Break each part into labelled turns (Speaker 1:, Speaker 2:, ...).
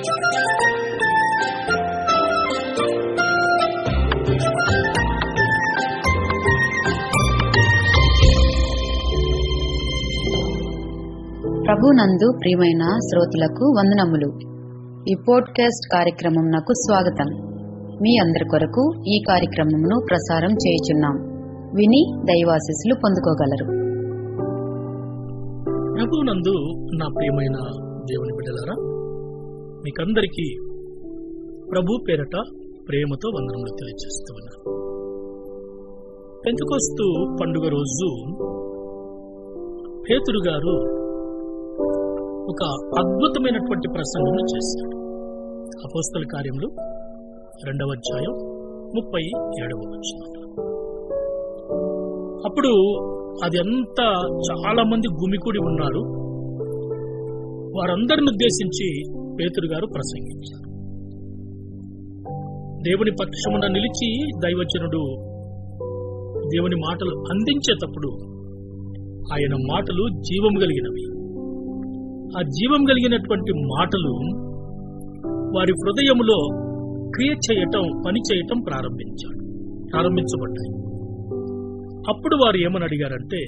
Speaker 1: ప్రభునందు ప్రియమైన శ్రోతలకు వందనములు. ఈ పోడ్కాస్ట్ కార్యక్రమం నాకు స్వాగతం. మీ అందరి కొరకు ఈ కార్యక్రమమును ప్రసారం చేయుచున్నాం. విని దైవాశిస్సులు పొందుకోగలరు.
Speaker 2: ప్రభునందు నా ప్రియమైన దేవుని బిడ్డలారా మీకందరికీ ప్రభు పేరట ప్రేమతో వందనములు తెలియజేస్తూ ఉన్నాను. పెంచుకొస్తూ పండుగ రోజు పేతురు గారు ఒక అద్భుతమైనటువంటి ప్రసంగం చేశాడు అపోస్తల కార్యములు రెండవ అధ్యాయం ముప్పై ఏడవ అప్పుడు అది అంతా చాలా మంది గుమికూడి ఉన్నారు. వారందరిని ఉద్దేశించి పేతురు గారు ప్రసంగించారు. దేవుని పక్షమున నిలిచి దైవచనుడు దేవుని మాటలు అందించేటప్పుడు ఆయన మాటలు జీవం కలిగినవి. ఆ జీవం కలిగినటువంటి మాటలు వారి హృదయములో క్రియ చేయటం పని చేయటం ప్రారంభించాడు ప్రారంభించబడ్డాయి. అప్పుడు వారు ఏమని అడిగారంటే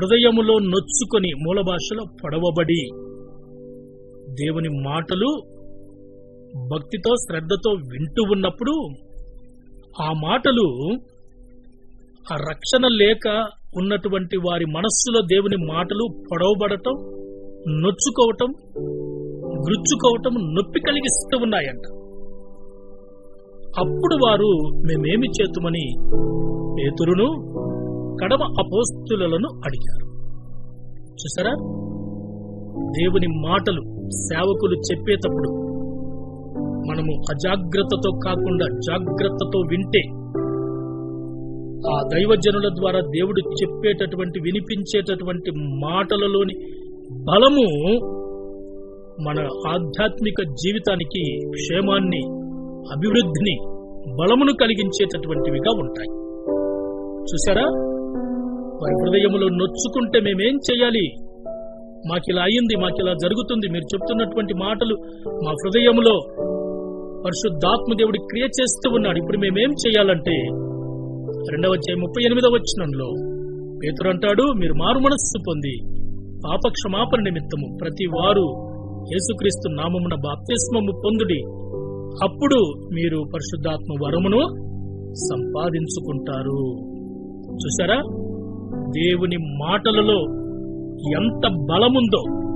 Speaker 2: హృదయములో నొచ్చుకొని మూల భాషలో పొడవబడి దేవుని మాటలు భక్తితో శ్రద్ధతో వింటూ ఉన్నప్పుడు ఆ మాటలు ఆ రక్షణ లేక ఉన్నటువంటి వారి మనస్సులో దేవుని మాటలు పొడవబడటం నొచ్చుకోవటం గుచ్చుకోవటం నొప్పి కలిగిస్తూ ఉన్నాయంట. అప్పుడు వారు మేమేమి చేతుమని పేతురును కడమ అపోస్తులను అడిగారు. చూసారా? దేవుని మాటలు సేవకులు చెప్పేటప్పుడు మనము అజాగ్రత్తతో కాకుండా జాగ్రత్తతో వింటే ఆ దైవజనుల ద్వారా దేవుడు చెప్పేటటువంటి వినిపించేటటువంటి మాటలలోని బలము మన ఆధ్యాత్మిక జీవితానికి క్షేమాన్ని అభివృద్ధిని బలమును కలిగించేటటువంటివిగా ఉంటాయి. చూసారా వారి హృదయములో నొచ్చుకుంటే మేమేం చేయాలి? మాకిలా అయింది మాకిలా జరుగుతుంది. మీరు చెప్తున్నటువంటి మాటలు మా హృదయములో పరిశుద్ధాత్మ దేవుడి క్రియ చేస్తూ ఉన్నాడు. ఇప్పుడు మేమేం చేయాలంటే రెండవ అధ్యాయం ముప్పై ఎనిమిదవ వచ్చినంలో పేతురు అంటాడు మీరు మారు మనస్సు పొంది పాపక్షమాపణ నిమిత్తము ప్రతి వారు యేసుక్రీస్తు నామమున బాప్తిస్మము పొందుడి. అప్పుడు మీరు పరిశుద్ధాత్మ వరమును సంపాదించుకుంటారు. చూసారా దేవుని మాటలలో ఎంత బలముందో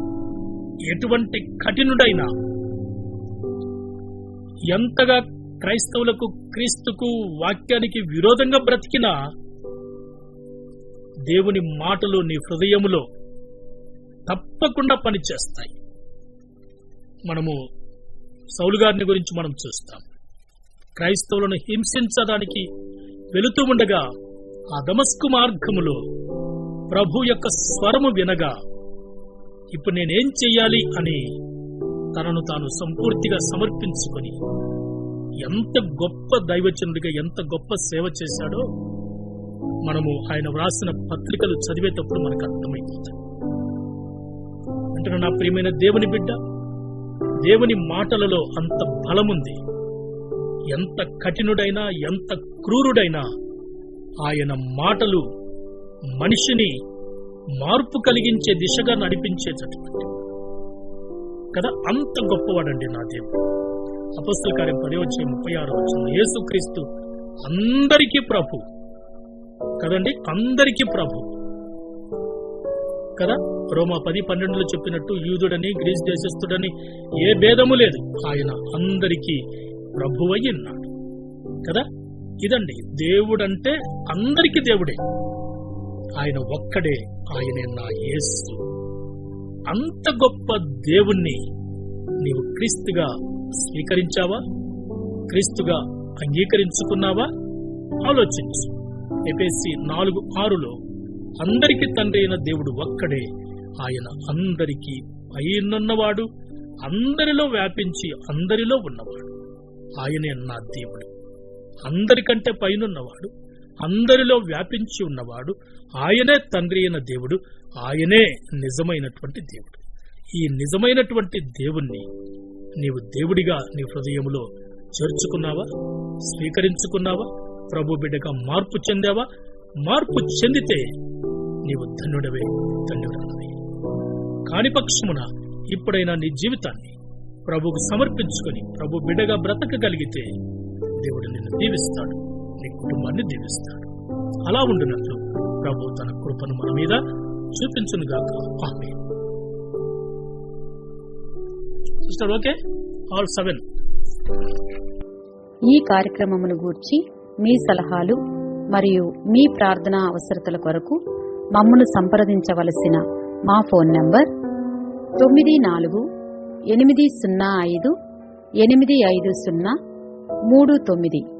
Speaker 2: ఎటువంటి కఠినుడైనా ఎంతగా క్రైస్తవులకు క్రీస్తుకు వాక్యానికి విరోధంగా బ్రతికినా దేవుని మాటలు నీ హృదయములో తప్పకుండా పనిచేస్తాయి. మనము సౌలు గారిని గురించి మనం చూస్తాం. క్రైస్తవులను హింసించడానికి వెళుతూ ఉండగా ఆ దమస్కు మార్గములో ప్రభు యొక్క స్వరము వినగా ఇప్పుడు నేనేం చెయ్యాలి అని తనను తాను సంపూర్తిగా సమర్పించుకొని ఎంత గొప్ప దైవచనుడిగా ఎంత గొప్ప సేవ చేశాడో మనము ఆయన వ్రాసిన పత్రికలు చదివేటప్పుడు మనకు అర్థమైపోతుంది అంటే నా ప్రియమైన దేవుని బిడ్డ దేవుని మాటలలో అంత బలముంది. ఎంత కఠినుడైనా ఎంత క్రూరుడైనా ఆయన మాటలు మనిషిని మార్పు కలిగించే దిశగా నడిపించేటటువంటి కదా అంత గొప్పవాడండి నా దేవుడు. అపస్తుల కార్యం పదవచ్చే ముప్పై ఆరు వచ్చిన యేసుక్రీస్తు అందరికీ ప్రభు. కదండి? అందరికీ ప్రభు. కదా రోమా పది పన్నెండులో చెప్పినట్టు యూదుడని గ్రీస్ దేశస్థుడని ఏ భేదము లేదు. ఆయన అందరికీ ప్రభువై ఉన్నాడు. కదా ఇదండి. దేవుడంటే అందరికీ దేవుడే. ఆయన ఒక్కడే ఆయనే నా యేసు. అంత గొప్ప దేవుణ్ణి నీవు క్రీస్తుగా స్వీకరించావా? క్రీస్తుగా అంగీకరించుకున్నావా? ఆలోచించు. ఎపిఎస్సి నాలుగు ఆరులో అందరికి తండ్రి అయిన దేవుడు ఒక్కడే ఆయన అందరికీ పైనున్నవాడు అందరిలో వ్యాపించి అందరిలో ఉన్నవాడు. ఆయనే నా దేవుడు. అందరికంటే పైనున్నవాడు అందరిలో వ్యాపించి ఉన్నవాడు ఆయనే తండ్రి అయిన దేవుడు ఆయనే నిజమైనటువంటి దేవుడు. ఈ నిజమైనటువంటి దేవుణ్ణి నీవు దేవుడిగా నీ హృదయంలో చేర్చుకున్నావా? స్వీకరించుకున్నావా? ప్రభు బిడ్డగా మార్పు చెందావా? మార్పు చెందితే నీవు ధన్యుడవే ధన్యుడన్నది కాని పక్షమున ఇప్పుడైనా నీ జీవితాన్ని ప్రభుకు సమర్పించుకొని ప్రభు బిడ్డగా బ్రతకగలిగితే దేవుడు నిన్ను దీవిస్తాడు. నీ కుటుంబాన్ని దీవిస్తాడు. అలా ఉండినట్లు ప్రభు తన కృపను మన మీద చూపించునుగాక. ఆమె సిస్టర్ ఓకే? All seven.
Speaker 1: ఈ కార్యక్రమమును గూర్చి మీ సలహాలు మరియు మీ ప్రార్థనా అవసరతల కొరకు మమ్మను సంప్రదించవలసిన మా ఫోన్ నంబర్ తొమ్మిది నాలుగు ఎనిమిది సున్నా ఐదు ఎనిమిది ఐదు సున్నా మూడు తొమ్మిది.